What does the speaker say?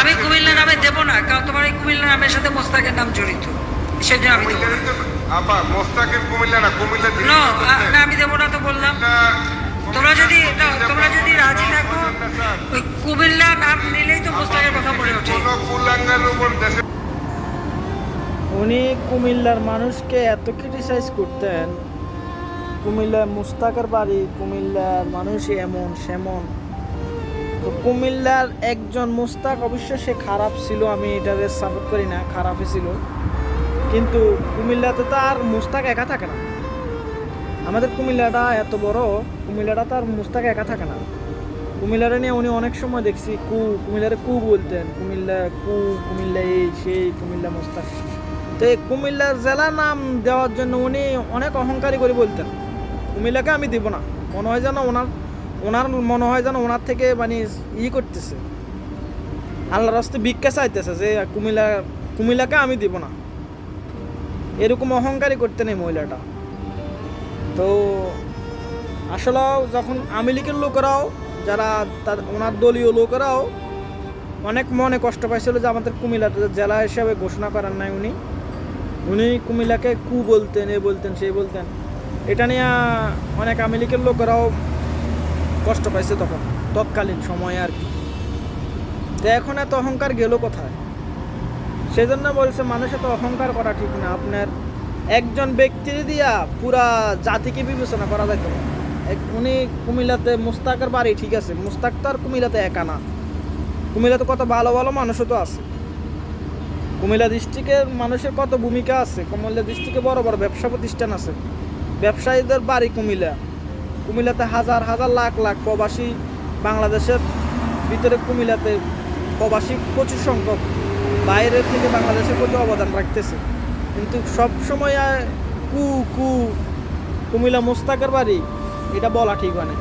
আমি কুমিল্লা নামে দেবো না কারণ তোমার এই কুমিল্লা নামের সাথে মোস্তাকের নাম জড়িত। সেজন্য আমি দেবো আপা মোস্তাকের কুমিল্লা না কুমিল্লা না জেলা আ- না আমি দেবো না তো বললাম। তোমরা যদি তোমরা যদি রাজি থাকো ওই কুমিল্লা নাম নিলেই তো মোস্তাকের কথা মনে ওঠে। কোনো কুলাঙ্গার উপর দেশে উনি কুমিল্লার মানুষকে এত ক্রিটিসাইজ করতেন। কুমিল্লার মুস্তাকের বাড়ি কুমিল্লার মানুষ এমন সেমন। তো কুমিল্লার একজন মুস্তাক, অবশ্য সে খারাপ ছিল, আমি এটাকে সাপোর্ট করি না, খারাপই ছিল। কিন্তু কুমিল্লাতে তো আর মুস্তাক একা থাকে না। আমাদের কুমিল্লাটা এত বড়, কুমিল্লাটা তো আর মুস্তাক একা থাকে না। কুমিল্লারে নিয়ে উনি অনেক সময় দেখছি, কু, কুমিল্লারে কু বলতেন, কুমিল্লা কু, কুমিল্লা এই, সেই, কুমিল্লা মুস্তাক। তো এই কুমিল্লার জেলা নাম দেওয়ার জন্য উনি অনেক অহংকারী করে বলতেন। কুমিল্লাকে আমি দিব না, মনে হয় যেন ওনার ওনার মনে হয় যেন ওনার থেকে মানে ই করতেছে। আল্লাহ রাস্তে ভিক্ষা চাইতেছে যে কুমিলা কুমিলাকে আমি দিব না। এরকম অহংকারই করতেন এই মহিলাটা। তো আসলে যখন আওয়ামী লীগের লোকেরাও, যারা তার, ওনার দলীয় লোকেরাও অনেক মনে কষ্ট পাইছিল যে আমাদের কুমিল্লাতে জেলা হিসাবে ঘোষণা করার নাই উনি। উনি কুমিল্লাকে কু বলতেন, এ বলতেন, সে বলতেন। এটা নিয়ে অনেক আওয়ামী লীগের লোকেরাও কষ্ট পাইছে তখন, তৎকালীন সময়ে আর কি। তো এখন এত অহংকার গেল কোথায়? সেজন্য বলছে মানুষ এত অহংকার করা ঠিক না। আপনার একজন ব্যক্তির দিয়া পুরা জাতিকে বিবেচনা করা যাইত না। উনি কুমিল্লাতে মুস্তাকের বাড়ি, ঠিক আছে? মুস্তাক তো আর কুমিল্লাতে একা না। কুমিল্লাতে কত ভালো ভালো মানুষও তো আছে। কুমিল্লা ডিস্ট্রিক্টের মানুষের কত ভূমিকা আছে? কুমিল্লা ডিস্ট্রিক্টে বড় বড় ব্যবসা প্রতিষ্ঠান আছে। ব্যবসায়ীদের বাড়ি কুমিল্লা। কুমিল্লাতে হাজার হাজার লাখ লাখ প্রবাসী বাংলাদেশের ভিতরে কুমিল্লাতে প্রবাসী প্রচুর সংখ্যক বাইরের থেকে বাংলাদেশের প্রচুর অবদান রাখতেছে। কিন্তু সবসময় কু কু, কুমিল্লা মোস্তাকের বাড়ি, এটা বলা ঠিক হয় না।